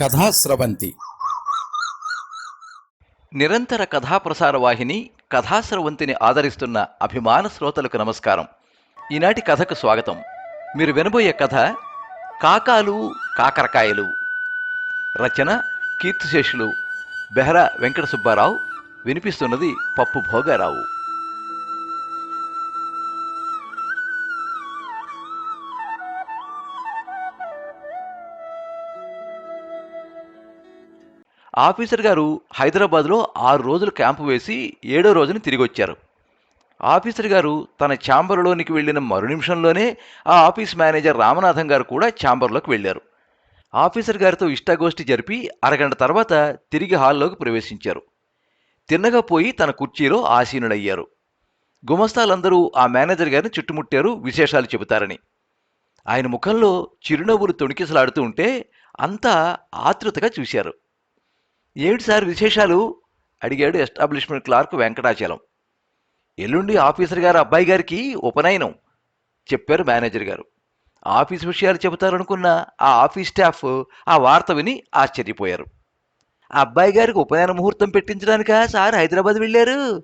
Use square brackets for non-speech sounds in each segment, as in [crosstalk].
కథాస్రవంతి నిరంతర కథాప్రసార వాహిని కథాస్రవంతిని ఆదరిస్తున్న అభిమాన శ్రోతలకు నమస్కారం. ఈనాటి కథకు స్వాగతం. మీరు వినబోయే కథ కాకాలు కాకరకాయలు. రచన కీర్తిశేషులు బెహరా వెంకట సుబ్బారావు వినిపిస్తున్నది పప్పు భోగారావు. ఆఫీసర్ గారు హైదరాబాద్లో ఆరు రోజులు క్యాంపు వేసి ఏడో రోజున తిరిగి వచ్చారు ఆఫీసర్ గారు తన ఛాంబర్లోనికి వెళ్ళిన మరు నిమిషంలోనే ఆ ఆఫీస్ మేనేజర్ రామనాథం గారు కూడా ఛాంబర్లోకి వెళ్ళారు. ఆఫీసర్ గారితో ఇష్టాగోష్ఠి జరిపి అరగంట తర్వాత తిరిగి హాల్లోకి ప్రవేశించారు. తిన్నగా పోయి తన కుర్చీలో ఆసీనుడయ్యారు గుమస్తాలందరూ ఆ మేనేజర్ గారిని చుట్టుముట్టారు విశేషాలు చెబుతారని. ఆయన ముఖంలో చిరునవ్వులు తొణికిసలాడుతూ ఉంటే అంతా ఆతృతగా చూశారు. ఏమిటి సార్ విశేషాలు? అడిగాడు ఎస్టాబ్లిష్మెంట్ క్లార్క్ వెంకటాచలం. ఎల్లుండి ఆఫీసర్ గారు అబ్బాయి గారికి ఉపనయనం చెప్పారు మేనేజర్ గారు. ఆఫీస్ విషయాలు చెబుతారనుకున్న ఆ ఆఫీస్ స్టాఫ్ ఆ వార్త విని ఆశ్చర్యపోయారు. ఆ అబ్బాయి గారికి ఉపనయన ముహూర్తం పెట్టించడానికా సార్? హైదరాబాద్ వెళ్ళారు?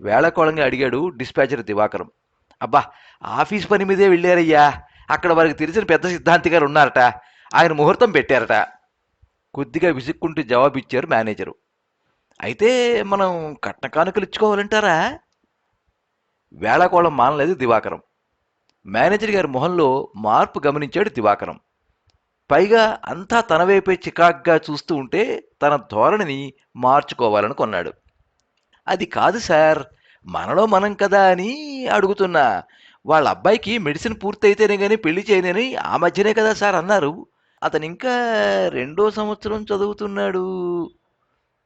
వేళకోళంగా అడిగాడు డిస్పాచర్ దివాకరం. అబ్బా ఆఫీస్ పని మీదే వెళ్ళారయ్యా. అక్కడ వారికి తెలిసిన పెద్ద సిద్ధాంతి గారు ఉన్నారట. ఆయన ముహూర్తం పెట్టారట. కొద్దిగా విసుక్కుంటూ జవాబిచ్చారు మేనేజరు. అయితే మనం కట్న కానుకలు ఇచ్చుకోవాలంటారా? వేళాకోళం మానలేదు దివాకరం. మేనేజర్ గారి మొహంలో మార్పు గమనించాడు దివాకరం. పైగా అంతా తన వైపే చికాగ్గా చూస్తూ ఉంటే తన ధోరణిని మార్చుకోవాలనుకున్నాడు అది కాదు సార్ మనలో మనం కదా అని అడుగుతున్నా. వాళ్ళ అబ్బాయికి మెడిసిన్ పూర్తయితేనే కానీ పెళ్ళి చేయనని ఆ మధ్యనే కదా సార్ అన్నారు. అతను ఇంకా రెండో సంవత్సరం చదువుతున్నాడు.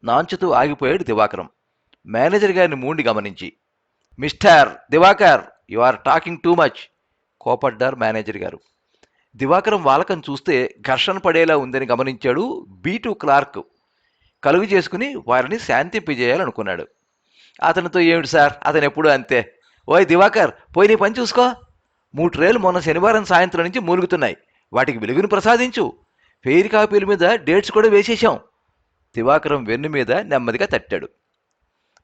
నాంచుతూ ఆగిపోయాడు దివాకరం. మేనేజర్ గారిని మూండి గమనించి mister Divakar you are talking too much కోపడ్డారు manager గారు. దివాకరం వాలకం చూస్తే ఘర్షణ పడేలా ఉందని గమనించాడు బీటు క్లార్క్. కలుగు చేసుకుని వారిని శాంతింపజేయాలనుకున్నాడు అతనితో ఏమిటి సార్? అతను ఎప్పుడు అంతే. ఓయ్ దివాకర్ పోయి నీ పని చూసుకో. మూడు ట్రేలు మొన్న శనివారం సాయంత్రం నుంచి మూలుగుతున్నాయి. వాటికి వెలుగును ప్రసాదించు. ఫెయిర్ కాపీల మీద డేట్స్ కూడా వేసేశాం. దివాకరం వెన్ను మీద నెమ్మదిగా తట్టాడు.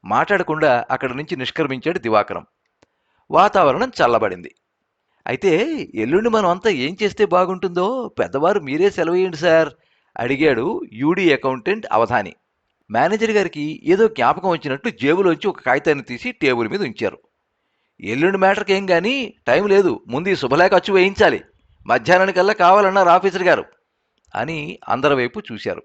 మాట్లాడకుండా అక్కడి నుంచి నిష్క్రమించాడు దివాకరం. వాతావరణం చల్లబడింది. అయితే ఎల్లుండి మనం అంతా ఏం చేస్తే బాగుంటుందో పెద్దవారు మీరే సెలవేయండి సార్ అడిగాడు యూడీ అకౌంటెంట్ అవధాని. మేనేజర్ గారికి ఏదో జ్ఞాపకం వచ్చినట్టు జేబులోంచి ఒక కాగితాన్ని తీసి టేబుల్ మీద ఉంచారు. ఎల్లుండి మ్యాటర్కి ఏం కానీ టైం లేదు ముందు ఈ శుభలేఖ అచ్చు వేయించాలి. మధ్యాహ్నానికల్లా కావాలన్నారు ఆఫీసర్ గారు అని అందరి వైపు చూశారు.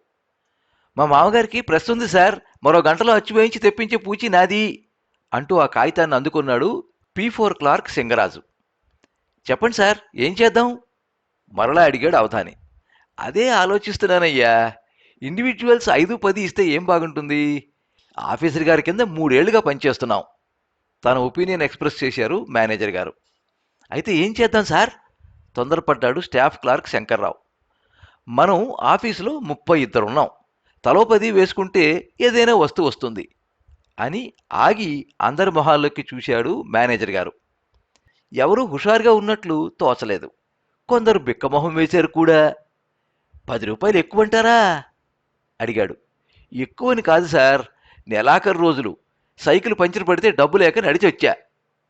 మా మామగారికి ప్రెస్ ఉంది సార్ మరో గంటలో అచ్చివేయించి తెప్పించే పూచి నాది అంటూ ఆ కాగితాన్ని అందుకున్నాడు పీ ఫోర్ క్లార్క్ సింగరాజు. చెప్పండి సార్ ఏం చేద్దాం? మరలా అడిగాడు అవధాని. అదే ఆలోచిస్తున్నానయ్యా ఇండివిజువల్స్ ఐదు పది ఇస్తే ఏం బాగుంటుంది? ఆఫీసర్ గారి కింద మూడేళ్ళుగా పనిచేస్తున్నాం. తన ఒపీనియన్ ఎక్స్ప్రెస్ చేశారు మేనేజర్ గారు. అయితే ఏం చేద్దాం సార్? తొందరపడ్డాడు స్టాఫ్ క్లార్క్ శంకర్రావు. మనం ఆఫీసులో ముప్పై ఇద్దరు ఉన్నాం తలో పది వేసుకుంటే ఏదైనా వస్తు వస్తుంది అని ఆగి అందరి మొహాల్లోకి చూశాడు మేనేజర్ గారు. ఎవరు హుషారుగా ఉన్నట్లు తోచలేదు. కొందరు బిక్కమొహం వేశారు కూడా. పది రూపాయలు ఎక్కువంటారా? అడిగాడు. ఎక్కువని కాదు సార్ నెలాఖరు రోజులు. సైకిల్ పంచర్ పడితే డబ్బు లేక నడిచి వచ్చా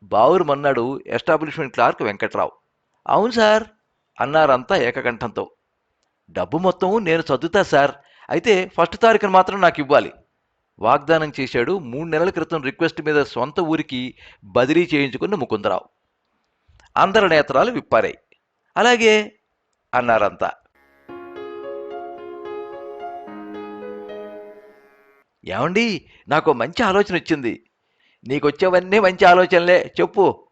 బావురు మన్నాడు ఎస్టాబ్లిష్మెంట్ క్లార్క్ వెంకట్రావు. అవును సార్ అన్నారంతా ఏకకంఠంతో. డబ్బు మొత్తం నేను చదువుతా సార్. అయితే ఫస్ట్ తారీఖున మాత్రం నాకు ఇవ్వాలి. వాగ్దానం చేశాడు మూడు నెలల క్రితం రిక్వెస్ట్ మీద సొంత ఊరికి బదిలీ చేయించుకున్న ముకుందరావు. అందరి నేత్రాలు విప్పారాయి. అలాగే అన్నారంతా. ఏమండి నాకు మంచి ఆలోచన వచ్చింది నీకొచ్చేవన్నీ మంచి ఆలోచనలే. చెప్పు.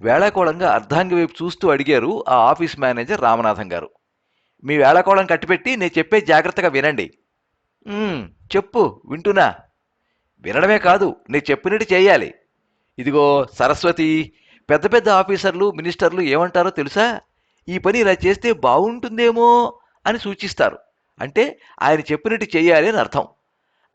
వేళాకోళంగా అర్ధాంగి వైపు చూస్తూ అడిగారు ఆ ఆఫీస్ మేనేజర్ రామనాథం గారు. మీ వేళాకోళం కట్టిపెట్టి నేను చెప్పే జాగ్రత్తగా వినండి. చెప్పు వింటున్నా. వినడమే కాదు నేను చెప్పినట్టు చేయాలి. ఇదిగో సరస్వతి పెద్ద పెద్ద ఆఫీసర్లు మినిస్టర్లు ఏమంటారో తెలుసా? ఈ పని ఇలా చేస్తే బాగుంటుందేమో అని సూచిస్తారు. అంటే ఆయన చెప్పినట్టు చేయాలి అని అర్థం.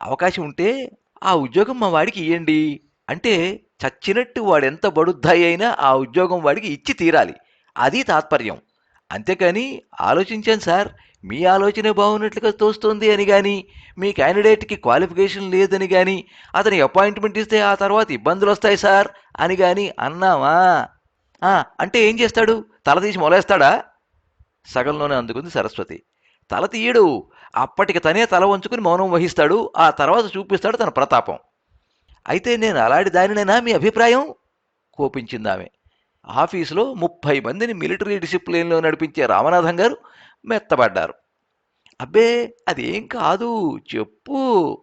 అవకాశం ఉంటే ఆ ఉద్యోగం మా వాడికి ఇవ్వండి అంటే చచ్చినట్టు వాడెంత బడుద్దాయి అయినా ఆ ఉద్యోగం వాడికి ఇచ్చి తీరాలి. అది తాత్పర్యం. అంతేకాని ఆలోచించాను సార్ మీ ఆలోచనే బాగున్నట్లుగా తోస్తోంది అని కానీ మీ క్యాండిడేట్కి క్వాలిఫికేషన్ లేదని కానీ అతని అపాయింట్మెంట్ ఇస్తే ఆ తర్వాత ఇబ్బందులు వస్తాయి సార్ అని కానీ అన్నావా? అంటే ఏం చేస్తాడు? తల తీసి మొలేస్తాడా? సగంలోనే అందుకుంది సరస్వతి. తల తీయడు. అప్పటికి తనే తల వంచుకుని మౌనం వహిస్తాడు. ఆ తర్వాత చూపిస్తాడు తన ప్రతాపం. అయితే నేను అలాంటి దానినైనా మీ అభిప్రాయం? కోపించింది ఆమె ఆఫీసులో ముప్పై మందిని మిలిటరీ డిసిప్లిన్లో నడిపించే రామనాథం గారు మెత్తబడ్డారు. అబ్బే అదేం కాదు చెప్పు.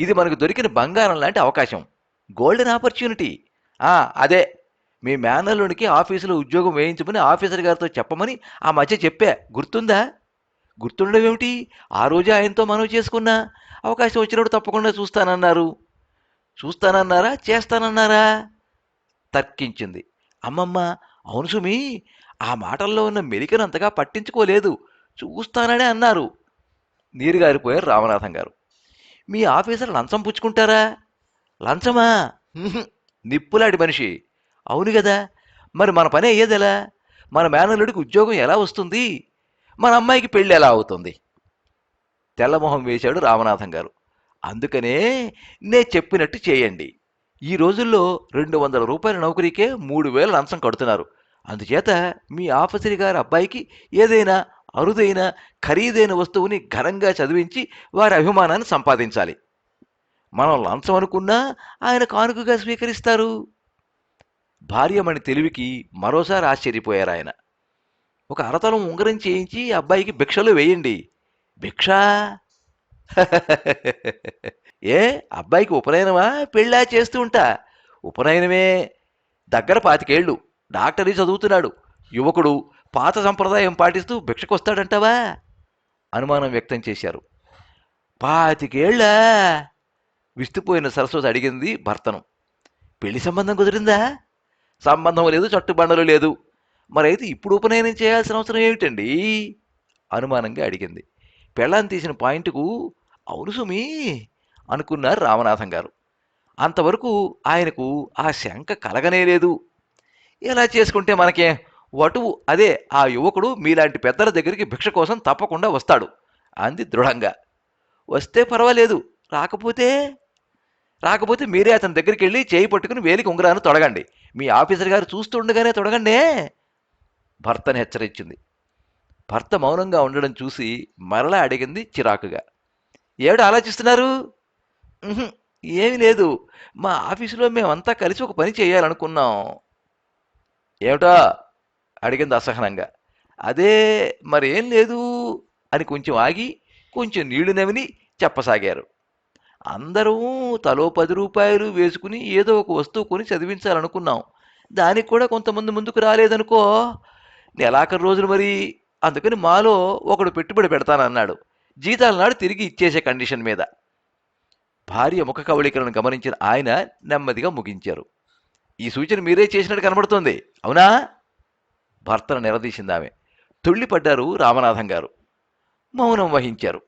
ఇది మనకు దొరికిన బంగారం లాంటి అవకాశం. Golden opportunity. ఆ, అదే. మీ మేనల్లునికి ఆఫీసులో ఉద్యోగం వేయించమని ఆఫీసర్ గారితో చెప్పమని ఆ మధ్య చెప్పా. గుర్తుందా? గుర్తుండడం ఏమిటి? ఆ రోజే ఆయనతో మనవి చేసుకున్నా అవకాశం వచ్చినప్పుడు తప్పకుండా చూస్తానన్నారు. చూస్తానన్నారా? చేస్తానన్నారా? తర్కించింది. అమ్మమ్మ అవును సుమి ఆ మాటల్లో ఉన్న మెలికను అంతగా పట్టించుకోలేదు. చూస్తాననే అన్నారు. నీరుగారిపోయారు రామనాథం గారు. మీ ఆఫీసర్ లంచం పుచ్చుకుంటారా? లంచమా? నిప్పులాడి మనిషి. అవును కదా మరి మన పని అయ్యేదెలా? మన మేనల్లుడికి ఉద్యోగం ఎలా వస్తుంది? మన అమ్మాయికి పెళ్ళి ఎలా అవుతుంది? తెల్లమొహం వేశాడు రామనాథం గారు. అందుకనే నే చెప్పినట్టు చేయండి. ఈ రోజుల్లో రెండు వందల రూపాయల నౌకరీకే మూడు వేల లంచం కడుతున్నారు. అందుచేత మీ ఆఫీసర్ గారి అబ్బాయికి ఏదైనా అరుదైన ఖరీదైన వస్తువుని ఘనంగా చదివించి వారి అభిమానాన్ని సంపాదించాలి. మనం లంచం అనుకున్నా ఆయన కానుకగా స్వీకరిస్తారు. భార్యమణి తెలివికి మరోసారి ఆశ్చర్యపోయారు ఆయన ఒక అరతలం ఉంగరం చేయించి అబ్బాయికి భిక్షలు వేయండి. భిక్ష [laughs] ఏ? అబ్బాయికి ఉపనయనమా? పెళ్ళా చేస్తూ ఉంటా. ఉపనయనమే దగ్గర పాతికేళ్ళు. డాక్టరీ చదువుతున్నాడు. యువకుడు పాత సంప్రదాయం పాటిస్తూ భిక్షకొస్తాడంటావా? అనుమానం వ్యక్తం చేశారు. పాతికేళ్ళా? విస్తుపోయిన సరస్వతి అడిగింది భర్తను. పెళ్ళి సంబంధం కుదిరిందా? సంబంధం లేదు చట్టుబండలు లేదు. మరైతే ఇప్పుడు ఉపనయనం చేయాల్సిన అవసరం ఏమిటండి? అనుమానంగా అడిగింది. పెళ్ళాన్ని తీసిన పాయింట్కు అవును సుమి అనుకున్నారు రామనాథం గారు. అంతవరకు ఆయనకు ఆ శంక కలగనే లేదు. చేసుకుంటే మనకే? వటువు అదే ఆ యువకుడు మీలాంటి పెద్దల దగ్గరికి భిక్ష కోసం తప్పకుండా వస్తాడు అంది దృఢంగా. వస్తే పర్వాలేదు రాకపోతే? రాకపోతే మీరే అతని దగ్గరికి వెళ్ళి చేయి పట్టుకుని వేలికి ఉంగరాన్ని తొడగండి. మీ ఆఫీసర్ గారు చూస్తుండగానే తొడగండే? భర్తను హెచ్చరించింది. భర్త మౌనంగా ఉండడం చూసి మరలా అడిగింది చిరాకుగా. ఏమిటి ఆలోచిస్తున్నారు? ఏమీ లేదు. మా ఆఫీసులో మేమంతా కలిసి ఒక పని చేయాలనుకున్నాం. ఏమిటా? అడిగింది అసహనంగా. అదే మరేం లేదు అని కొంచెం ఆగి కొంచెం నీళ్ళు నమిని చెప్పసాగారు. అందరూ తలో పది రూపాయలు వేసుకుని ఏదో ఒక వస్తువు కొని చదివించాలనుకున్నాం. దానికి కూడా కొంతమంది ముందుకు రాలేదనుకో నెలాఖరు రోజులు మరి అందుకని మాలో ఒకడు పెట్టుబడి పెడతానన్నాడు. జీతాల నాడు తిరిగి ఇచ్చేసే కండిషన్ మీద. భార్య ముఖ కవళికలను గమనించిన ఆయన నెమ్మదిగా ముగించారు. ఈ సూచన మీరే చేసినట్టు కనబడుతోంది. అవునా? భర్తను నిలదీసింది ఆమె తుళ్ళిపడ్డారు రామనాథం గారు. మౌనం వహించారు.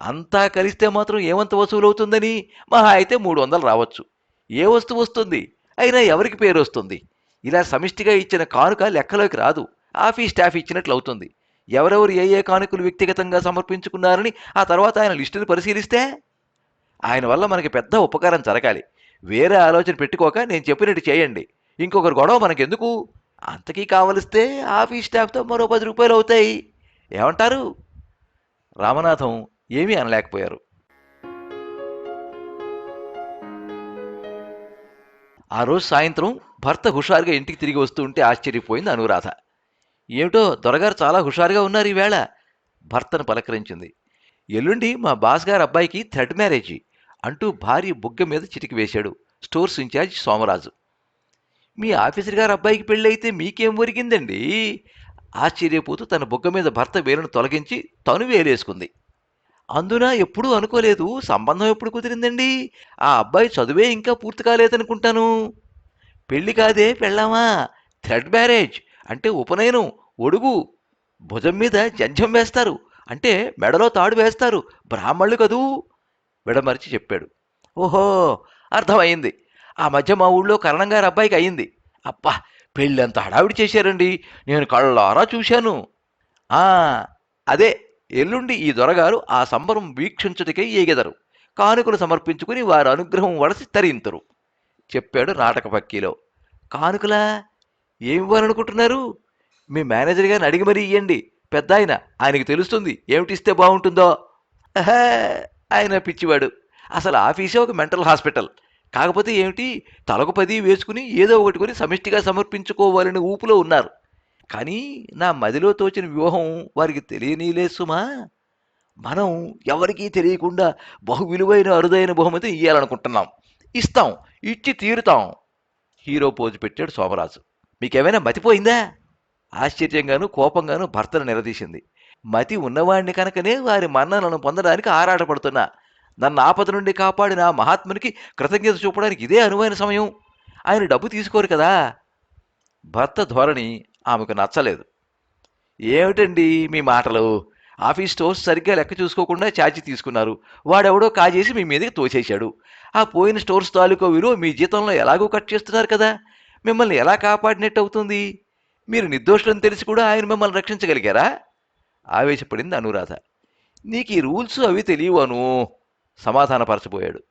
అంతా కలిస్తే మాత్రం ఏమంత వసూలవుతుందని? మహా అయితే మూడు వందలు రావచ్చు. ఏ వస్తువు వస్తుంది? అయినా ఎవరికి పేరు వస్తుంది? ఇలా సమిష్టిగా ఇచ్చిన కానుక లెక్కలోకి రాదు. ఆఫీస్ స్టాఫ్ ఇచ్చినట్లు అవుతుంది ఎవరెవరు ఏ ఏ కానుకలు వ్యక్తిగతంగా సమర్పించుకున్నారని ఆ తర్వాత ఆయన లిస్టును పరిశీలిస్తే ఆయన వల్ల మనకి పెద్ద ఉపకారం జరగాలి. వేరే ఆలోచన పెట్టుకోక నేను చెప్పినట్టు చేయండి. ఇంకొకరు గొడవ మనకెందుకు? అంతకీ కావలిస్తే ఆఫీస్ స్టాఫ్తో మరో పది రూపాయలు అవుతాయి. ఏమంటారు? రామనాథం ఏమీ అనలేకపోయారు. ఆ రోజు సాయంత్రం భర్త హుషారుగా ఇంటికి తిరిగి వస్తూ ఉంటే ఆశ్చర్యపోయింది అనురాధ. ఏమిటో దొరగారు చాలా హుషారుగా ఉన్నారు ఈవేళ. భర్తను పలకరించింది. ఎల్లుండి మా బాస్ గారు అబ్బాయికి థ్రెడ్ మ్యారేజీ అంటూ భార్య బుగ్గ మీద చిటికి వేశాడు స్టోర్స్ ఇన్ఛార్జ్ సోమరాజు. మీ ఆఫీసర్ గారు అబ్బాయికి పెళ్ళైతే మీకేం ఒరిగిందండి? ఆశ్చర్యపోతూ తన బుగ్గ మీద భర్త వేలును తొలగించి తను వేలేసుకుంది. అందున ఎప్పుడూ అనుకోలేదు సంబంధం ఎప్పుడు కుదిరిందండి? ఆ అబ్బాయి చదువే ఇంకా పూర్తి కాలేదనుకుంటాను. పెళ్ళి కాదే పెళ్ళామా? థ్రెడ్ మ్యారేజ్ అంటే ఉపనయనం ఒడుగు భుజం మీద జంజం వేస్తారు. అంటే మెడలో తాడు వేస్తారు. బ్రాహ్మణులు కదూ? విడమరిచి చెప్పాడు. ఓహో అర్థమైంది. ఆ మధ్య మా ఊళ్ళో కరణం గారి అబ్బాయికి అయింది. అబ్బా పెళ్ళంత హడావిడి చేశారండి. నేను కళ్ళారా చూశాను. ఆ అదే ఎల్లుండి ఈ దొరగారు ఆ సంబరం వీక్షించుటకై ఎగెదరు కానుకలు సమర్పించుకుని వారి అనుగ్రహం వడసి తరింతురు. చెప్పాడు నాటక పక్కీలో కానుకలా? ఏమి ఇవ్వాలనుకుంటున్నారు మీ మేనేజర్ గారిని అడిగి మరీ ఇయ్యండి. పెద్ద ఆయన ఆయనకి తెలుస్తుంది ఏమిటిస్తే బాగుంటుందో. ఆయన పిచ్చివాడు. అసలు ఆఫీసే ఒక మెంటల్ హాస్పిటల్. కాకపోతే ఏమిటి? తలకు పది వేసుకుని ఏదో ఒకటి కొని సమిష్టిగా సమర్పించుకోవాలని ఊపులో ఉన్నారు. కానీ నా మదిలో తోచిన వ్యూహం వారికి తెలియనీలే సుమా. మనం ఎవరికీ తెలియకుండా బహు విలువైన అరుదైన బహుమతి ఇయ్యాలనుకుంటున్నాం. ఇస్తాం ఇచ్చి తీరుతాం. హీరో పోజు పెట్టాడు సోమరాజు. మీకేమైనా మతిపోయిందా ఆశ్చర్యంగాను కోపంగాను భర్తను నిలదీసింది. మతి ఉన్నవాణ్ణి కనుకనే వారి మన్నలను పొందడానికి ఆరాటపడుతున్నా. నన్ను ఆపద నుండి కాపాడిన మహాత్మునికి కృతజ్ఞత చూపడానికి ఇదే అనువైన సమయం. ఆయన డబ్బు తీసుకోరు కదా? భర్త ధోరణి ఆమెకు నచ్చలేదు. ఏమిటండి మీ మాటలు? ఆఫీస్ స్టోర్స్ సరిగ్గా లెక్క చూసుకోకుండా ఛార్జీ తీసుకున్నారు. వాడెవడో కాజేసి మీ మీదకి తోసేశాడు. ఆ పోయిన స్టోర్స్ తాలూకా విలువ మీ జీతంలో ఎలాగో కట్ చేస్తున్నారు కదా? మిమ్మల్ని ఎలా కాపాడినట్టు అవుతుంది మీరు నిర్దోషులని తెలిసి కూడా ఆయన మిమ్మల్ని రక్షించగలిగారా? ఆవేశపడింది అనురాధ. నీకు ఈ రూల్స్ అవి తెలియవను సమాధానపరచబోయాడు.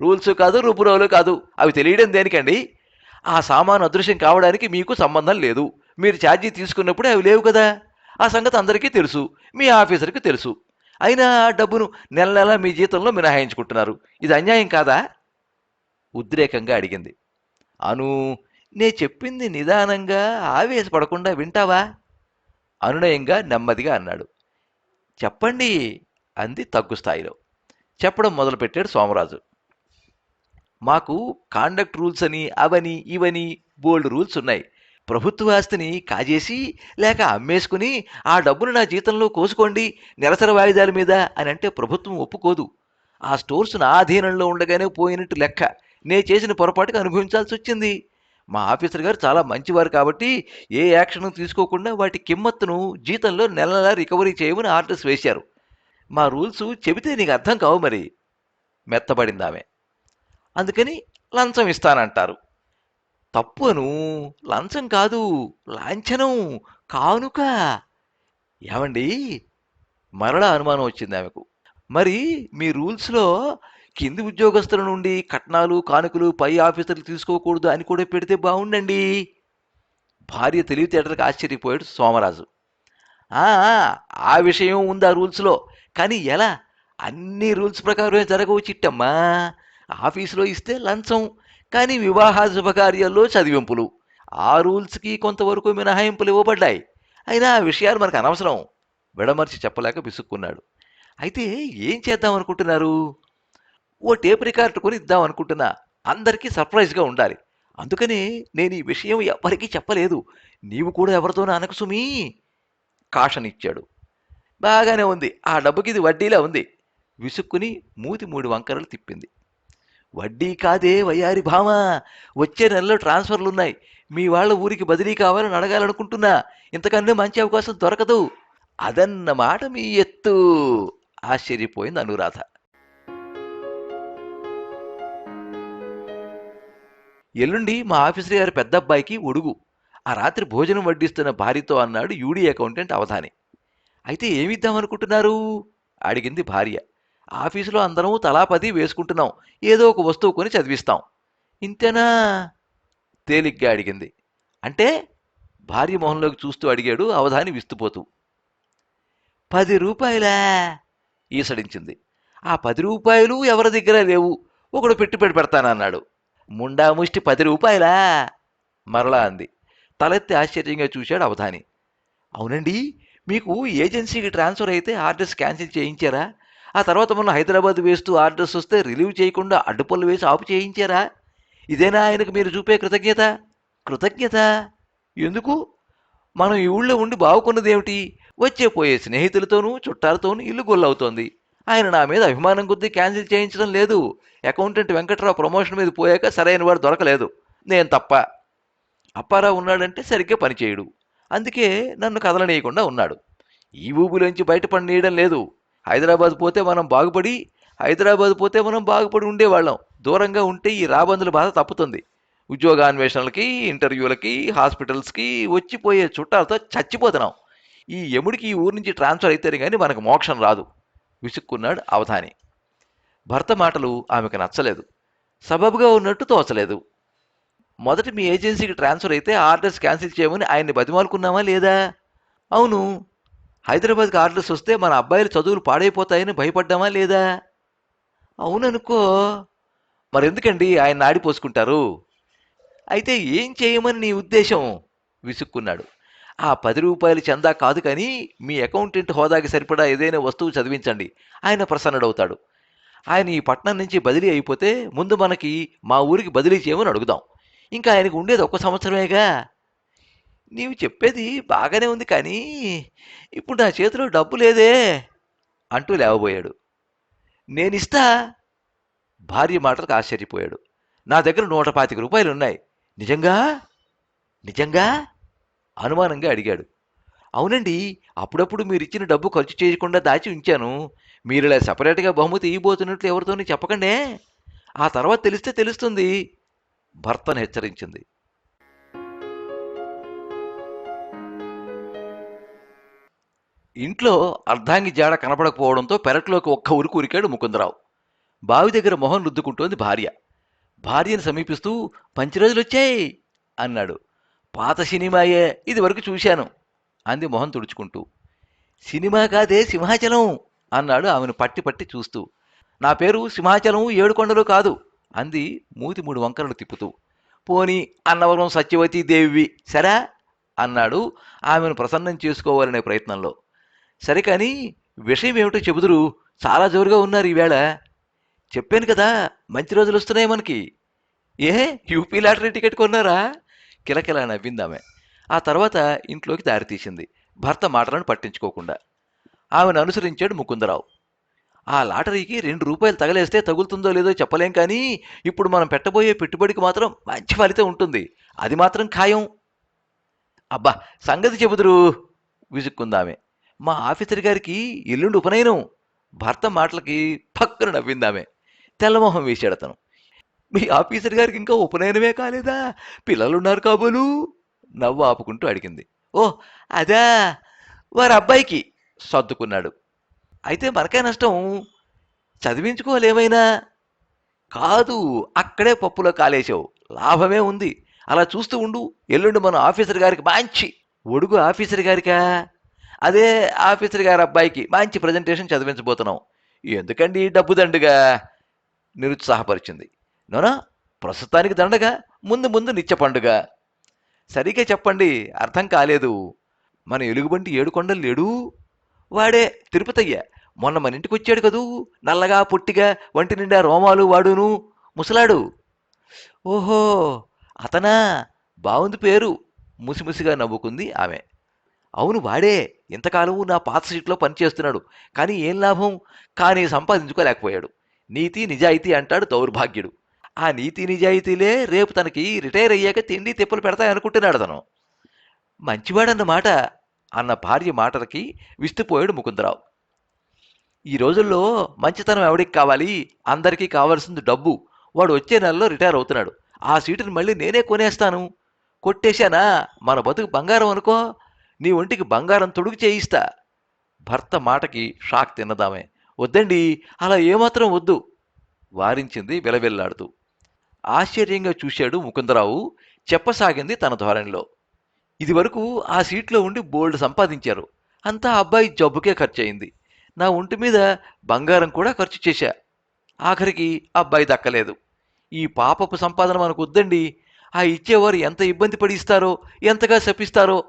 రూల్స్ కాదు రూపురావులు కాదు. అవి తెలియడం దేనికండి? ఆ సామాను అదృశ్యం కావడానికి మీకు సంబంధం లేదు. మీరు ఛార్జీ తీసుకున్నప్పుడే అవి లేవు కదా? ఆ సంగతి అందరికీ తెలుసు. మీ ఆఫీసర్కి తెలుసు. అయినా ఆ డబ్బును నెల నెల మీ జీతంలో మినహాయించుకుంటున్నారు. ఇది అన్యాయం కాదా? ఉద్రేకంగా అడిగింది. అను నే చెప్పింది నిదానంగా ఆవేశపడకుండా వింటావా? అనునయంగా నెమ్మదిగా అన్నాడు. చెప్పండి అంది తగ్గు స్థాయిలో. చెప్పడం మొదలుపెట్టాడు సోమరాజు. మాకు కాండక్ట్ రూల్స్ అని అవని ఇవని బోల్డ్ రూల్స్ ఉన్నాయి. ప్రభుత్వ ఆస్తిని కాజేసి లేక అమ్మేసుకుని ఆ డబ్బును నా జీతంలో కోసుకోండి నిరసన వాయిదాల మీద అని అంటే ప్రభుత్వం ఒప్పుకోదు. ఆ స్టోర్స్ నా అధీనంలో ఉండగానే పోయినట్టు లెక్క. నే చేసిన పొరపాటుకు అనుభవించాల్సి వచ్చింది. మా ఆఫీసర్ గారు చాలా మంచివారు కాబట్టి ఏ యాక్షన్ తీసుకోకుండా వాటి కిమ్మత్తును జీతంలో నెల నెలా రికవరీ చేయమని ఆర్డర్స్ వేశారు. మా రూల్స్ చెబితే నీకు అర్థం కావు మరి. మెత్తబడిందామె అందుకని లంచం ఇస్తానంటారు. తప్పును లంచం కాదు లాంఛనం కానుక. ఏమండి? మరలా అనుమానం వచ్చింది ఆమెకు. మరి మీ రూల్స్లో కింది ఉద్యోగస్తుల నుండి కట్నాలు కానుకలు పై ఆఫీసర్లు తీసుకోకూడదు అని కూడా పెడితే బాగుండండి. భార్య తెలివితేటలకు ఆశ్చర్యపోయాడు సోమరాజు. "ఆ, ఆ, విషయం ఉంది ఆ రూల్స్లో. కానీ ఎలా? అన్ని రూల్స్ ప్రకారమే జరగవు చిట్టమ్మా. ఆఫీసులో ఇస్తే లంచం కానీ వివాహ శుభకార్యాల్లో చదివింపులు. ఆ రూల్స్కి కొంతవరకు మినహాయింపులు ఇవ్వబడ్డాయి. అయినా ఆ విషయాలు మనకు అనవసరం. విడమర్చి చెప్పలేక విసుక్కున్నాడు. అయితే ఏం చేద్దాం అనుకుంటున్నారు? ఓ టేప్ రికార్డు కొని ఇద్దాం అనుకుంటున్నా. అందరికీ సర్ప్రైజ్గా ఉండాలి. అందుకని నేను ఈ విషయం ఎవరికీ చెప్పలేదు. నీవు కూడా ఎవరితోనూ అనకు సుమీ. కాషన్ ఇచ్చాడు బాగానే ఉంది. ఆ డబ్బుకి ఇది వడ్డీలా ఉంది. విసుక్కుని మూతి మూడు వంకరలు తిప్పింది. వడ్డీ కాదే వయ్యారి భామ. వచ్చే నెలలో ట్రాన్స్ఫర్లున్నాయి. మీ వాళ్ళ ఊరికి బదిలీ కావాలని అడగాలనుకుంటున్నా. ఇంతకన్నా మంచి అవకాశం దొరకదు. అదన్నమాట మీ ఎత్తు. ఆశ్చర్యపోయింది అనురాధ. ఎల్లుండి మా ఆఫీసర్ గారి పెద్ద అబ్బాయికి ఒడుగు. ఆ రాత్రి భోజనం వడ్డిస్తున్న భార్యతో అన్నాడు యూడీ అకౌంటెంట్ అవధాని. అయితే ఏమిద్దామనుకుంటున్నారు? అడిగింది భార్య. ఆఫీసులో అందరం తలా పది వేసుకుంటున్నాం. ఏదో ఒక వస్తువు కొని చదివిస్తాం. ఇంతేనా? తేలిగ్గా అడిగింది. అంటే భార్య మొహంలోకి చూస్తూ అడిగాడు అవధాని విస్తుపోతూ. పది రూపాయలా? ఈసడించింది. ఆ పది రూపాయలు ఎవరి దగ్గర లేవు? ఒకడు పెట్టుబడి పెడతానన్నాడు. ముండా ముష్టి పది రూపాయలా? మరలా అంది. తలెత్తి ఆశ్చర్యంగా చూశాడు అవధాని. అవునండి మీకు ఏజెన్సీకి ట్రాన్స్ఫర్ అయితే ఆర్డర్స్ క్యాన్సిల్ చేయించారా? ఆ తర్వాత మనం హైదరాబాద్ వేస్తూ ఆర్డర్స్ వస్తే రిలీవ్ చేయకుండా అడ్డుపళ్ళు వేసి ఆపు చేయించారా? ఇదేనా ఆయనకు మీరు చూపే కృతజ్ఞత? కృతజ్ఞత? ఎందుకు? మనం ఈ ఊళ్ళో ఉండి బావుకున్నదేమిటి వచ్చే పోయే స్నేహితులతోనూ చుట్టాలతోనూ ఇల్లు గొల్లవుతోంది. ఆయన నా మీద అభిమానం కొద్దీ క్యాన్సిల్ చేయించడం లేదు. అకౌంటెంట్ వెంకట్రావు ప్రమోషన్ మీద పోయాక సరైన వాడు దొరకలేదు. నేను తప్ప. అప్పారావు ఉన్నాడంటే సరిగ్గా పనిచేయడు అందుకే నన్ను కదలనీయకుండా ఉన్నాడు. ఈ ఊబిలోంచి బయటపడనీయడం లేదు. హైదరాబాద్ పోతే మనం బాగుపడి హైదరాబాద్ పోతే మనం బాగుపడి ఉండేవాళ్ళం. దూరంగా ఉంటే ఈ రాబందుల బాధ తప్పుతుంది. ఉద్యోగాన్వేషణలకి ఇంటర్వ్యూలకి హాస్పిటల్స్కి వచ్చిపోయే చుట్టాలతో చచ్చిపోతున్నాం. ఈ యముడికి ఈ ఊరి నుంచి ట్రాన్స్ఫర్ అయితేనే కానీ మనకు మోక్షం రాదు. విసుక్కున్నాడు అవధాని. భర్త మాటలు ఆమెకు నచ్చలేదు. సబబుగా ఉన్నట్టు తోచలేదు. మొదట మీ ఏజెన్సీకి ట్రాన్స్ఫర్ అయితే ఆర్డర్స్ క్యాన్సిల్ చేయమని ఆయన్ని బతిమాలుకున్నామా లేదా? అవును. హైదరాబాద్కి ఆర్డర్స్ వస్తే మన అబ్బాయిల చదువులు పాడైపోతాయని భయపడ్డామా లేదా? అవుననుకో. మరెందుకండి ఆయన ఆడిపోసుకుంటారు? అయితే ఏం చేయమని నీ ఉద్దేశం? విసుక్కున్నాడు. ఆ పది రూపాయలు చందా కాదు కానీ మీ అకౌంటెంట్ హోదాకి సరిపడా ఏదైనా వస్తువు చదివించండి. ఆయన ప్రసన్నుడవుతాడు. ఆయన ఈ పట్నం నుంచి బదిలీ అయిపోతే ముందు మనకి మా ఊరికి బదిలీ చేయమని అడుగుదాం. ఇంకా ఆయనకు ఉండేది ఒక్క సంవత్సరమేగా? నీవు చెప్పేది బాగానే ఉంది కానీ ఇప్పుడు నా చేతిలో డబ్బు లేదే అంటూ లేవబోయాడు. నేనిస్తా? భార్య మాటలకు ఆశ్చర్యపోయాడు. నా దగ్గర నూట పాతిక రూపాయలు ఉన్నాయి నిజంగా? నిజంగా? అనుమానంగా అడిగాడు. అవునండి అప్పుడప్పుడు మీరు ఇచ్చిన డబ్బు ఖర్చు చేయకుండా దాచి ఉంచాను. మీరు ఇలా సపరేట్గా బహుమతి ఇవ్వబోతున్నట్లు ఎవరితోని చెప్పకండే. ఆ తర్వాత తెలిస్తే తెలుస్తుంది. భర్తను హెచ్చరించింది. ఇంట్లో అర్ధాంగి జాడ కనపడకపోవడంతో పెరట్లోకి ఒక్క ఉరికి ఉరికాడు ముకుందరావు. బావి దగ్గర మొహం రుద్దుకుంటోంది భార్య. భార్యను సమీపిస్తూ పంచి రోజులు వచ్చాయి అన్నాడు. పాత సినిమాయే ఇది వరకు చూశాను అంది మొహం తుడుచుకుంటూ. సినిమా కాదే సింహాచలం అన్నాడు ఆమెను పట్టి పట్టి చూస్తూ. నా పేరు సింహాచలం ఏడుకొండలు కాదు అంది మూతి మూడు వంకరలు తిప్పుతూ. పోని అన్నవరం సత్యవతి దేవి సరా అన్నాడు ఆమెను ప్రసన్నం చేసుకోవాలనే ప్రయత్నంలో. సరే కానీ విషయం ఏమిటో చెబుదురు చాలా జోరుగా ఉన్నారు ఈవేళ. చెప్పాను కదా మంచి రోజులు వస్తున్నాయి మనకి. ఏ యూపీ లాటరీ టికెట్ కొన్నారా? కిలకిలా నవ్విందామె ఆ తర్వాత ఇంట్లోకి దారితీసింది భర్త మాటలను పట్టించుకోకుండా. ఆమెను అనుసరించాడు ముకుందరావు. ఆ లాటరీకి రెండు రూపాయలు తగలేస్తే తగులుతుందో లేదో చెప్పలేం కానీ ఇప్పుడు మనం పెట్టబోయే పెట్టుబడికి మాత్రం మంచి ఫలితం ఉంటుంది. అది మాత్రం ఖాయం. అబ్బా సంగతి చెబుదురు విసుక్కుందామె మా ఆఫీసర్ గారికి ఎల్లుండి ఉపనయనం. భర్త మాటలకి పక్కన నవ్విందామె తెల్లమొహం వేశాడు అతను. మీ ఆఫీసర్ గారికి ఇంకా ఉపనయనమే కాలేదా? పిల్లలున్నారు కాబోలు? నవ్వు ఆపుకుంటూ అడిగింది. ఓ అదా? వారి అబ్బాయికి సర్దుకున్నాడు. అయితే మనకే నష్టం. చదివించుకోలేమైనా? కాదు అక్కడే పప్పులో కాలేసావు లాభమే ఉంది. అలా చూస్తూ ఉండు. ఎల్లుండి మన ఆఫీసర్ గారికి మంచి ఒడుగు ఆఫీసర్ గారికా? అదే ఆఫీసర్ గారి అబ్బాయికి మంచి ప్రజెంటేషన్ చదివించబోతున్నాం. ఎందుకండి డబ్బు దండుగా? నిరుత్సాహపరిచింది. నోనా ప్రస్తుతానికి దండగా ముందు ముందు నిత్య పండుగ. సరిగ్గా చెప్పండి అర్థం కాలేదు. మన ఎలుగుబంటి ఏడుకొండలు లేడు. వాడే తిరుపతయ్య మొన్న మన ఇంటికి వచ్చాడు కదూ నల్లగా పొట్టిగా వంటి నిండా రోమాలు వాడును. ముసలాడు ఓహో అతనా? బాగుంది పేరు. ముసిముసిగా నవ్వుకుంది ఆమె. అవును వాడే ఇంతకాలము నా పాత సీట్లో పనిచేస్తున్నాడు కానీ ఏం లాభం? కానీ సంపాదించుకోలేకపోయాడు. నీతి నిజాయితీ అంటాడు దౌర్భాగ్యుడు. ఆ నీతి నిజాయితీలే రేపు తనకి రిటైర్ అయ్యాక తిండి తిప్పలు పెడతాయనుకుంటున్నాడు తను. మంచివాడన్నమాట అన్న భార్య మాటలకి విస్తుపోయాడు ముకుందరావు. ఈ రోజుల్లో మంచితనం ఎవడికి కావాలి? అందరికీ కావాల్సింది డబ్బు. వాడు వచ్చే నెలలో రిటైర్ అవుతున్నాడు. ఆ సీటుని మళ్ళీ నేనే కొనేస్తాను. కొట్టేశానా? మన బతుకు బంగారం అనుకో. నీ ఒంటికి బంగారం తొడుగు చేయిస్తా. భర్త మాటకి షాక్ తిన్నదామే. వద్దండి అలా ఏమాత్రం వద్దు. వారించింది విలవిల్లాడుతూ. ఆశ్చర్యంగా చూశాడు ముకుందరావు. చెప్పసాగింది తన ధోరణిలో. ఇదివరకు ఆ సీట్లో ఉండి బోల్డ్ సంపాదించారు. అంతా అబ్బాయి జబ్బుకే ఖర్చయింది. నా ఒంటి మీద బంగారం కూడా ఖర్చు చేశా. ఆఖరికి అబ్బాయి దక్కలేదు. ఈ పాపపు సంపాదన మనకు వద్దండి ఆ ఇచ్చేవారు ఎంత ఇబ్బంది పడి ఇస్తారో ఎంతగా శపిస్తారో.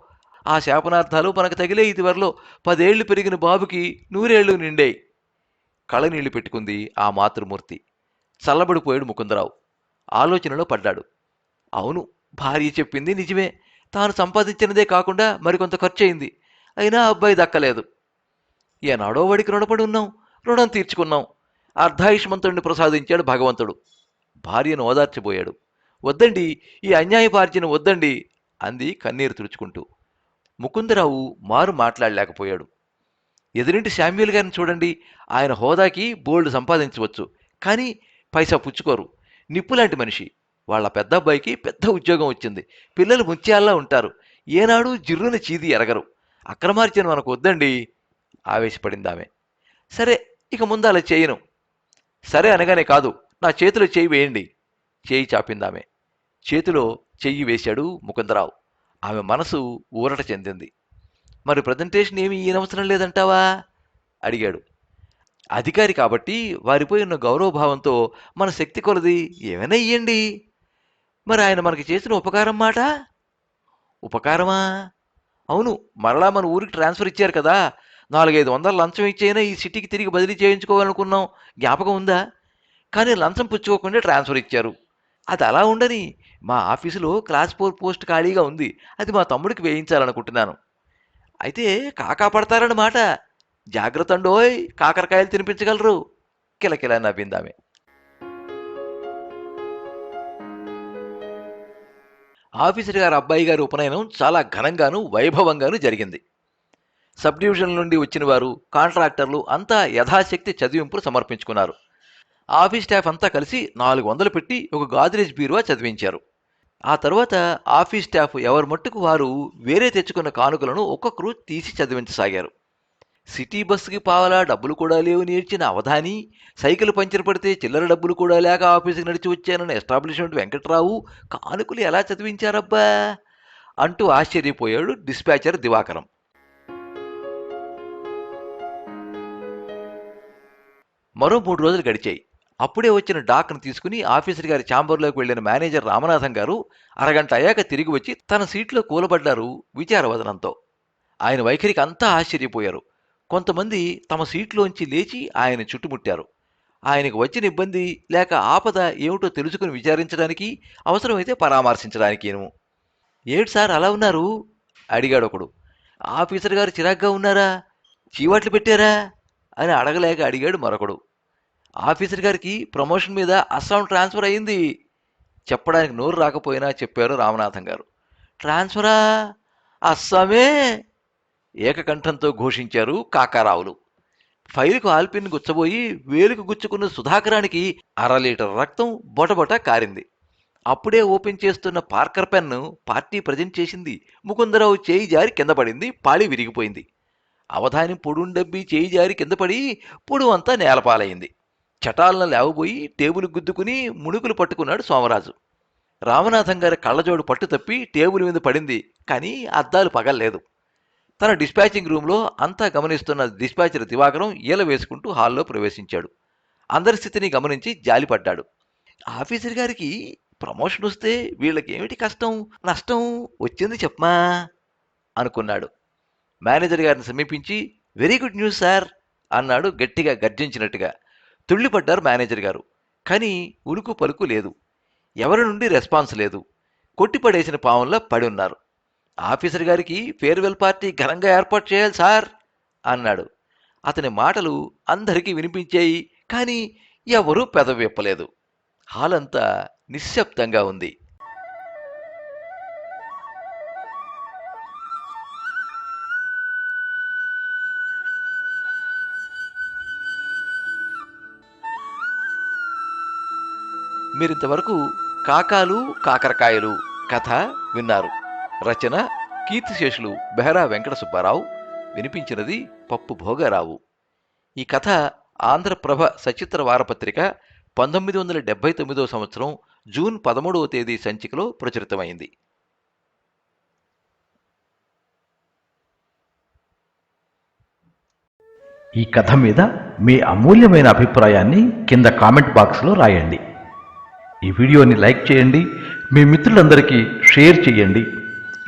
ఆ శాపనార్థాలు మనకు తగిలే ఇదివరలో పదేళ్ళు పెరిగిన బాబుకి నూరేళ్ళు నిండాయి. కళ్ళనీళ్ళు పెట్టుకుంది ఆ మాతృమూర్తి. చల్లబడిపోయాడు ముకుందరావు. ఆలోచనలో పడ్డాడు. అవును భార్య చెప్పింది నిజమే. తాను సంపాదించినదే కాకుండా మరికొంత ఖర్చు అయింది అయినా అబ్బాయి దక్కలేదు. ఏనాడో వాడికి రుణపడి ఉన్నాం రుణం తీర్చుకున్నాం. అర్ధాయుష్మంతుడిని ప్రసాదించాడు భగవంతుడు. భార్యను ఓదార్చిపోయాడు. వద్దండి ఈ అన్యాయపార్చిన వద్దండి అంది కన్నీరు తుడుచుకుంటూ. ముకుందరావు మారు మాట్లాడలేకపోయాడు. ఎదురింటి శామ్యుల్ గారిని చూడండి ఆయన హోదాకి బోల్డ్ సంపాదించవచ్చు. కానీ పైసా పుచ్చుకోరు. నిప్పులాంటి మనిషి. వాళ్ళ పెద్ద అబ్బాయికి పెద్ద ఉద్యోగం వచ్చింది. పిల్లలు ముంచేలా ఉంటారు. ఏనాడు జిర్రున చీది ఎరగరు. అక్రమార్చన మనకు వద్దండి. ఆవేశపడింది ఆమె. సరే ఇక ముందు అలా చేయను. సరే అనగానే కాదు నా చేతిలో చేయి వేయండి. చేయి చాపిందామె చేతిలో చెయ్యి వేశాడు ముకుందరావు. ఆమె మనసు ఊరట చెందింది. మరి ప్రజెంటేషన్ ఏమీ ఈయనవసరం లేదంటావా? అడిగాడు. అధికారి కాబట్టి వారిపై ఉన్న గౌరవభావంతో మన శక్తి కొలది. ఏమైనా ఇయ్యండి. మరి ఆయన మనకి చేసిన ఉపకారం మాట? ఉపకారమా? అవును మరలా మన ఊరికి ట్రాన్స్ఫర్ ఇచ్చారు కదా. నాలుగైదు వందల లంచం ఇచ్చైనా ఈ సిటీకి తిరిగి బదిలీ చేయించుకోవాలనుకున్నాం. జ్ఞాపకం ఉందా? కానీ లంచం పుచ్చుకోకుండా ట్రాన్స్ఫర్ ఇచ్చారు. అది అలా ఉండని. మా ఆఫీసులో క్లాస్ ఫోర్ పోస్ట్ ఖాళీగా ఉంది. అది మా తమ్ముడికి వేయించాలనుకుంటున్నాను. అయితే కాకా పడతారన్నమాట. జాగ్రత్త అండోయ్ కాకరకాయలు తినిపించగలరు. కిలకిల నవ్విందామె ఆఫీసర్ గారు అబ్బాయి గారి ఉపనయనం చాలా ఘనంగాను వైభవంగాను జరిగింది. సబ్ డివిజన్ నుండి వచ్చిన వారు కాంట్రాక్టర్లు అంతా యథాశక్తి చదివింపులు సమర్పించుకున్నారు. ఆఫీస్ స్టాఫ్ అంతా కలిసి నాలుగు వందలు పెట్టి ఒక గాద్రేజ్ బీరువా చదివించారు. ఆ తర్వాత ఆఫీస్ స్టాఫ్ ఎవరి మట్టుకు వారు వేరే తెచ్చుకున్న కానుకలను ఒక్కొక్కరు తీసి చదివించసాగారు. సిటీ బస్సుకి పావలా డబ్బులు కూడా లేవు నేర్చిన అవధాని సైకిల్ పంచర్ పడితే చిల్లర డబ్బులు కూడా లేక ఆఫీసుకి నడిచి వచ్చానన్న ఎస్టాబ్లిష్మెంట్ వెంకట్రావు కానుకలు ఎలా చదివించారబ్బా? అంటూ ఆశ్చర్యపోయాడు డిస్పాచర్ దివాకరం. మరో మూడు రోజులు గడిచాయి. అప్పుడే వచ్చిన డాక్ను తీసుకుని ఆఫీసర్ గారి ఛాంబర్లోకి వెళ్ళిన మేనేజర్ రామనాథం గారు అరగంట అయ్యాక తిరిగి వచ్చి తన సీట్లో కూలబడ్డారు విచారవదనంతో. ఆయన వైఖరికి అంతా ఆశ్చర్యపోయారు. కొంతమంది తమ సీట్లోంచి లేచి ఆయన చుట్టుముట్టారు. ఆయనకు వచ్చిన ఇబ్బంది లేక ఆపద ఏమిటో తెలుసుకుని విచారించడానికి అవసరమైతే పరామర్శించడానికేను. ఏడు సార్ అలా ఉన్నారు? అడిగాడు ఒకడు. ఆఫీసర్ గారు చిరాగ్గా ఉన్నారా? చీవాట్లు పెట్టారా? అని అడగలేక అడిగాడు మరొకడు. ఆఫీసర్ గారికి ప్రమోషన్ మీద అస్సాం ట్రాన్స్ఫర్ అయింది. చెప్పడానికి నోరు రాకపోయినా చెప్పారు రామనాథం గారు. ట్రాన్స్ఫరా? అస్సామే? ఏకకంఠంతో ఘోషించారు కాకారావులు. ఫైరుకు ఆల్పిన్ గుచ్చబోయి వేలుకు గుచ్చుకున్న సుధాకరానికి అర లీటర్ రక్తం బొటబొట కారింది. అప్పుడే ఓపెన్ చేస్తున్న పార్కర్ పెన్ను పార్టీ ప్రజెంట్ చేసింది. ముకుందరావు చేయి జారి కింద పడింది పాళి విరిగిపోయింది. అవధాని పొడుం డబ్బి చేయి జారి కింద పడి పొడు అంతా నేలపాలైంది. చటాలను లేవబోయి టేబుల్ గుద్దుకుని ముణుకులు పట్టుకున్నాడు సోమరాజు. రామనాథం గారి కళ్ళజోడు పట్టు తప్పి టేబుల్ మీద పడింది కానీ అద్దాలు పగల్లేదు. తన డిస్పాచింగ్ రూమ్లో అంతా గమనిస్తున్న డిస్పాచర్ దివాకరం ఈల వేసుకుంటూ హాల్లో ప్రవేశించాడు. అందరి స్థితిని గమనించి జాలిపడ్డాడు. ఆఫీసర్ గారికి ప్రమోషన్ వస్తే వీళ్ళకి ఏమిటి కష్టం? నష్టం? వచ్చింది చెప్పమా? అనుకున్నాడు. మేనేజర్ గారిని సమీపించి వెరీ గుడ్ న్యూస్ సార్ అన్నాడు గట్టిగా గర్జించినట్టుగా. తుళ్ళిపడ్డారు మేనేజర్ గారు. కానీ ఉరుకు పలుకు లేదు. ఎవరి నుండి రెస్పాన్స్ లేదు. కొట్టిపడేసిన పావుల్లో పడి ఉన్నారు. ఆఫీసర్ గారికి ఫేర్వెల్ పార్టీ ఘనంగా ఏర్పాటు చేయాలి సార్ అన్నాడు. అతని మాటలు అందరికీ వినిపించాయి కానీ ఎవరూ పెదవిప్పలేదు. హాల్ అంతా నిశ్శబ్దంగా ఉంది. మీరింతవరకు కాకాలు కాకరకాయలు కథ విన్నారు. రచన కీర్తిశేషులు బెహరా వెంకట సుబ్బారావు వినిపించినది పప్పు భోగారావు. ఈ కథ ఆంధ్రప్రభ సచిత్ర వారపత్రిక పంతొమ్మిది వందల డెబ్బై తొమ్మిదో సంవత్సరం జూన్ పదమూడవ తేదీ సంచికలో ప్రచురితమైంది. ఈ కథ మీద మీ అమూల్యమైన అభిప్రాయాన్ని కింద కామెంట్ బాక్స్లో రాయండి. ఈ వీడియోని లైక్ చేయండి మీ మిత్రులందరికీ షేర్ చేయండి.